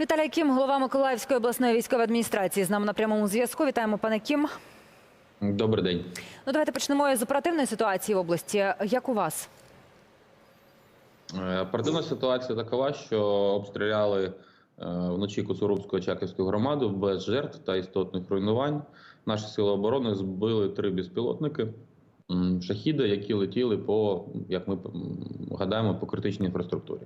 Віталій Кім, голова Миколаївської обласної військової адміністрації, з нами на прямому зв'язку. Вітаємо, пане Кім. Добрий день. Ну, давайте почнемо з оперативної ситуації в області. Як у вас? Е, Оперативна ситуація такова, що обстріляли е, вночі Коцурубську Очаківську громаду без жертв та істотних руйнувань. Наші сили оборони збили три безпілотники м, шахіда, які летіли по, як ми гадаємо, по критичній інфраструктурі.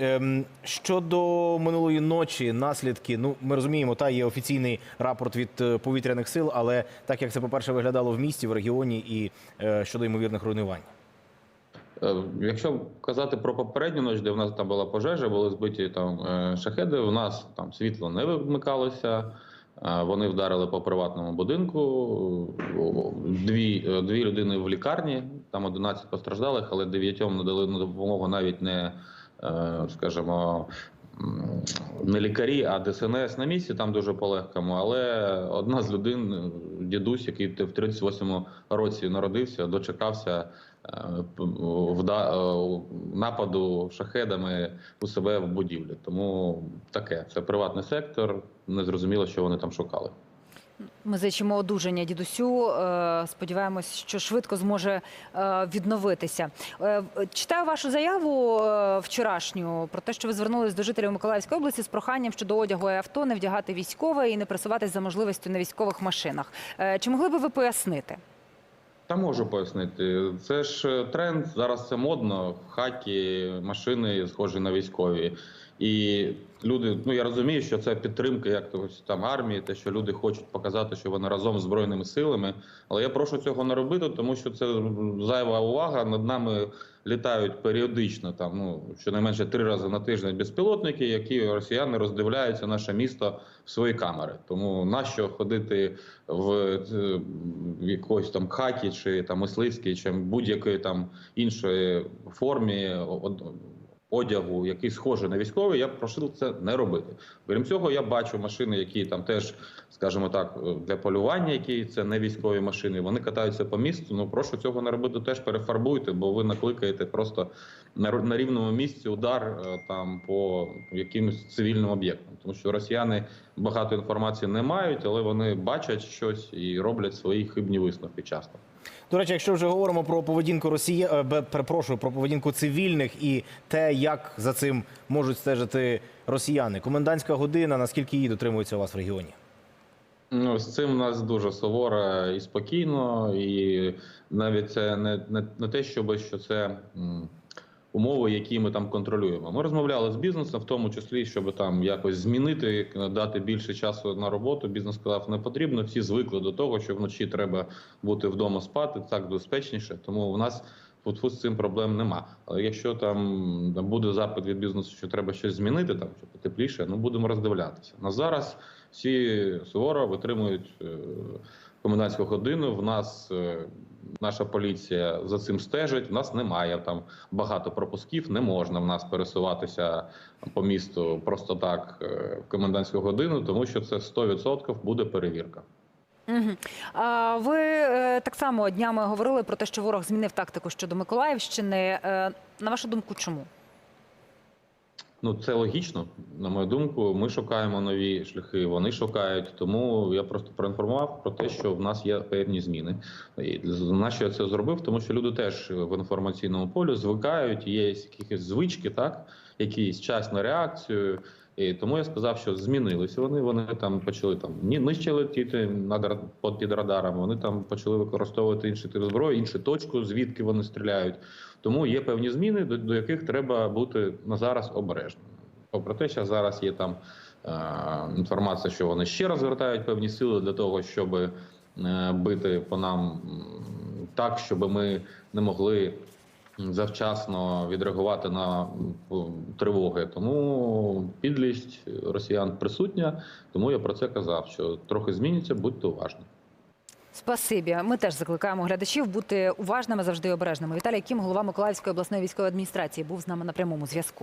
Ем, щодо минулої ночі, наслідки. Ну, ми розуміємо, та є офіційний рапорт від е, повітряних сил, але так як це, по-перше, виглядало в місті, в регіоні і е, щодо ймовірних руйнувань. Е, Якщо казати про попередню ніч, де в нас там була пожежа, були збиті там шахеди. У нас там світло не вимикалося. Вони вдарили по приватному будинку. Дві, дві людини в лікарні, там 11 постраждалих, але дев'ятьом надали на допомогу навіть не, скажімо, не лікарі, а ДСНС на місці, там дуже по-легкому. Але одна з людей, дідусь, який в 38-му році народився, дочекався е, е, нападу шахедами у себе в будівлі. Тому таке це приватний сектор. Не зрозуміло, що вони там шукали. Ми зичимо одужання дідусю. Е, Сподіваємось, що швидко зможе е, відновитися. Е, Читаю вашу заяву вчорашню про те, що ви звернулись до жителів Миколаївської області з проханням щодо одягу і авто не вдягати військове і не пересуватись за можливістю на військових машинах. Чи могли би ви пояснити? Та можу пояснити. Це ж тренд. Зараз це модно. Хакі, машини схожі на військові. І люди, ну я розумію, що це підтримка як когось там армії, те, що люди хочуть показати, що вони разом з збройними силами. Але я прошу цього не робити, тому що це зайва увага. Над нами літають періодично, там ну щонайменше три рази на тиждень безпілотники, які росіяни роздивляються наше місто в свої камери. Тому нащо ходити в, в якоїсь там хакі чи там мисливській, чи будь-якої там іншої формі одягу, який схожий на військовий, я прошу це не робити. Крім цього, я бачу машини, які там теж, скажімо так, для полювання, які це не військові машини. Вони катаються по місту. Ну прошу цього не робити. Теж перефарбуйте, бо ви накликаєте просто на рівному місці удар е, там по якимось цивільним об'єктам, тому що росіяни багато інформації не мають, але вони бачать щось і роблять свої хибні висновки часто. До речі, якщо вже говоримо про поведінку Росії, е, перепрошую, про поведінку цивільних і те, як за цим можуть стежити росіяни. Комендантська година, наскільки її дотримується у вас в регіоні? Ну, з цим у нас дуже суворо і спокійно, і навіть це не, не, не те, щоб що це умови, які ми там контролюємо. Ми розмовляли з бізнесом, в тому числі, щоб там якось змінити, дати більше часу на роботу. Бізнес сказав, не потрібно. Всі звикли до того, що вночі треба бути вдома спати, так безпечніше. Тому у нас фу з цим проблем нема. Але якщо там буде запит від бізнесу, що треба щось змінити, там щоб тепліше, ну будемо роздивлятися. На зараз всі суворо витримують е, комендантську годину. В нас е, наша поліція за цим стежить. У нас немає там багато пропусків. Не можна в нас пересуватися по місту просто так е, в комендантську годину, тому що це 100% буде перевірка. Угу. А ви е, так само днями говорили про те, що ворог змінив тактику щодо Миколаївщини. Е, На вашу думку, чому? Ну, це логічно, на мою думку. Ми шукаємо нові шляхи, вони шукають. Тому я просто проінформував про те, що в нас є певні зміни. І на що я це зробив? Тому що люди теж в інформаційному полі звикають, є якісь звички, так якийсь час на реакцію. І тому я сказав, що змінилися вони. Вони там почали там нижче летіти над під, радарами. Вони там почали використовувати інші тип зброї, іншу точку, звідки вони стріляють. Тому є певні зміни, до, до яких треба бути на зараз обережним. Попри те, що зараз є там е, інформація, що вони ще розвертають певні сили для того, щоб е, бити по нам так, щоб ми не могли завчасно відреагувати на тривоги. Тому підлість росіян присутня. Тому я про це казав, що трохи зміниться, будьте уважні. Спасибі. Ми теж закликаємо глядачів бути уважними завжди обережними. Віталій Кім, голова Миколаївської обласної військової адміністрації, був з нами на прямому зв'язку.